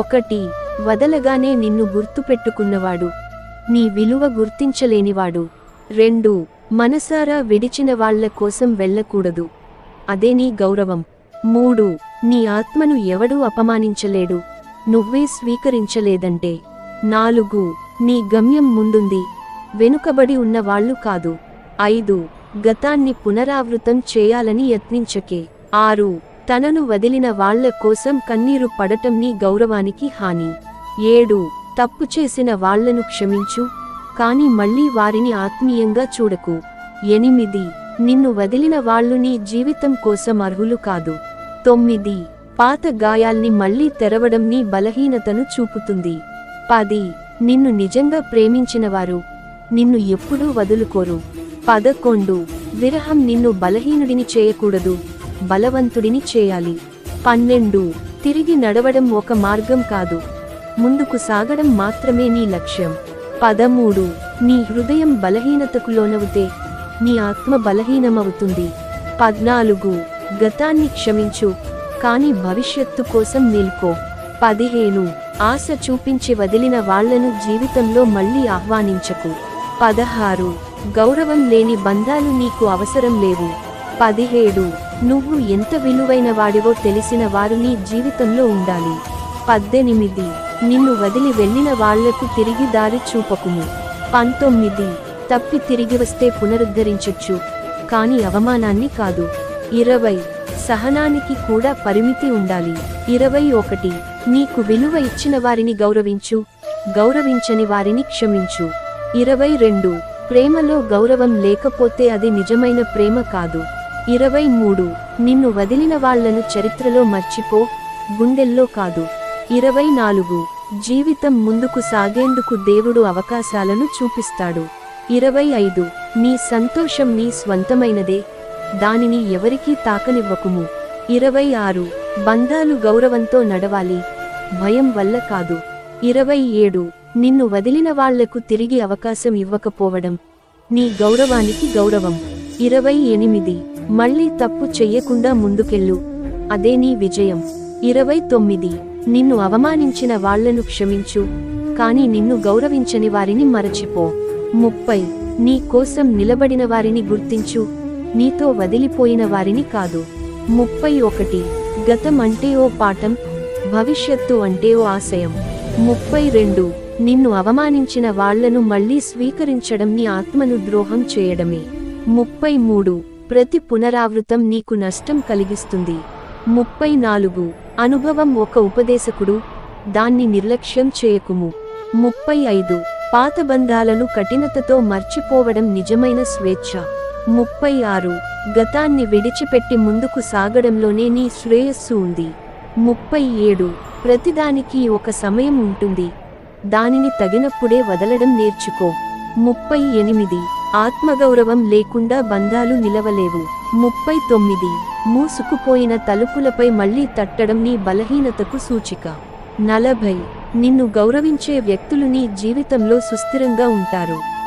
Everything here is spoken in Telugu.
ఒకటి వదలగానే నిన్ను గుర్తుపెట్టుకున్నవాడు. నీ విలువ గుర్తించలేనివాడు. రెండు మనసారా విడిచిన వాళ్ళ కోసం వెళ్ళకూడదు. అదే నీ గౌరవం. మూడు నీ ఆత్మను ఎవడూ అపమానించలేడు. నువ్వే స్వీకరించలేదంటే. నాలుగు నీ గమ్యం ముందుంది. వెనుకబడి ఉన్న వాళ్ళు కాదు. ఐదు గతాన్ని పునరావృతం చేయాలని యత్నించకే. ఆరు తనను వదిలిన వాళ్ళ కోసం కన్నీరు పడటం నీ గౌరవానికి హాని. ఏడు తప్పు చేసిన వాళ్ళను క్షమించు కాని మళ్ళీ వారిని ఆత్మీయంగా చూడకు. ఎనిమిది నిన్ను వదిలిన వాళ్ళు నీ జీవితం కోసం అర్హులు కాదు. తొమ్మిది పాత గాయాల్ని మళ్ళీ తెరవడం నీ బలహీనతను చూపుతుంది. పది నిన్ను నిజంగా ప్రేమించినవారు నిన్ను ఎప్పుడూ వదులుకోరు. పదకొండు విరహం నిన్ను బలహీనుడిని చేయకూడదు. బలవంతుడిని చేయాలి. పన్నెండు. తిరిగి నడవడం ఒక మార్గం కాదు. ముందుకు సాగడం మాత్రమే నీ లక్ష్యం. పదమూడు. నీ హృదయం బలహీనతకు లోనవుతే నీ ఆత్మ బలహీనమవుతుంది. పద్నాలుగు. గతాన్ని క్షమించు కానీ భవిష్యత్తు కోసం నిల్కో. పదిహేను. ఆశ చూపించి వదిలిన వాళ్ళను జీవితంలో మళ్ళీ ఆహ్వానించకు. పదహారు. గౌరవం లేని బంధాలు నీకు అవసరం లేవు. పదిహేడు. నువ్వు ఎంత విలువైన వాడివో తెలిసిన వారు నీ జీవితంలో ఉండాలి. పద్దెనిమిది. నిన్ను వదిలి వెళ్ళిన వాళ్ళకు తిరిగి దారి చూపకుము. పంతొమ్మిది. తప్పి తిరిగి వస్తే పునరుద్ధరించొచ్చు. కాని అవమానాన్ని కాదు. ఇరవై. సహనానికి కూడా పరిమితి ఉండాలి. ఇరవై ఒకటి. నీకు విలువ ఇచ్చిన వారిని గౌరవించు. గౌరవించని వారిని క్షమించు. ఇరవై రెండు. ప్రేమలో గౌరవం లేకపోతే అది నిజమైన ప్రేమ కాదు. ఇరవై మూడు. నిన్ను వదిలిన వాళ్ళను చరిత్రలో మర్చిపో గుండెల్లో కాదు. ఇరవై నాలుగు. జీవితం ముందుకు సాగేందుకు దేవుడు అవకాశాలను చూపిస్తాడు. ఇరవై ఐదు. నీ సంతోషం నీ స్వంతమైనదే. దానిని ఎవరికీ తాకనివ్వకుము. ఇరవై ఆరు. బంధాలు గౌరవంతో నడవాలి. భయం వల్ల కాదు. ఇరవై ఏడు. నిన్ను వదిలిన వాళ్ళకు తిరిగి అవకాశం ఇవ్వకపోవడం. నీ గౌరవానికి గౌరవం. ఇరవై ఎనిమిది. మళ్ళీ తప్పు చెయ్యకుండా ముందుకెళ్ళు. అదే నీ విజయం. ఇరవై తొమ్మిది. నిన్ను అవమానించిన వాళ్ళను క్షమించు. కాని నిన్ను గౌరవించని వారిని మరచిపో. ముప్పై. నీ కోసం నిలబడిన వారిని గుర్తించు. నీతో వదిలిపోయిన వారిని కాదు. ముప్పై ఒకటి. గతం అంటే ఓ పాఠం. భవిష్యత్తు అంటే ఓ ఆశయం. ముప్పై రెండు. నిన్ను అవమానించిన వాళ్ళను మళ్ళీ స్వీకరించడం నీ ఆత్మను ద్రోహం చేయడమే. ముప్పై మూడు. ప్రతి పునరావృతం నీకు నష్టం కలిగిస్తుంది. ముప్పై నాలుగు అనుభవం ఒక ఉపదేశకుడు దాన్ని నిర్లక్ష్యం చేయకుము. ముప్పై ఐదు పాత బంధాలను కఠినతతో మర్చిపోవడం నిజమైన స్వేచ్ఛ. ముప్పై ఆరు గతాన్ని విడిచిపెట్టి ముందుకు సాగడంలోనే నీ శ్రేయస్సు ఉంది. ముప్పై ఏడు ప్రతిదానికి ఒక సమయం ఉంటుంది. దానిని తగినప్పుడే వదలడం నేర్చుకో. ముప్పై ఎనిమిది ఆత్మగౌరవం లేకుండా బంధాలు నిలవలేవు. ముప్పై తొమ్మిది. మూసుకుపోయిన తలుపులపై మళ్ళీ తట్టడం నీ బలహీనతకు సూచిక. నలభై. నిన్ను గౌరవించే వ్యక్తులు నీ జీవితంలో సుస్థిరంగా ఉంటారు.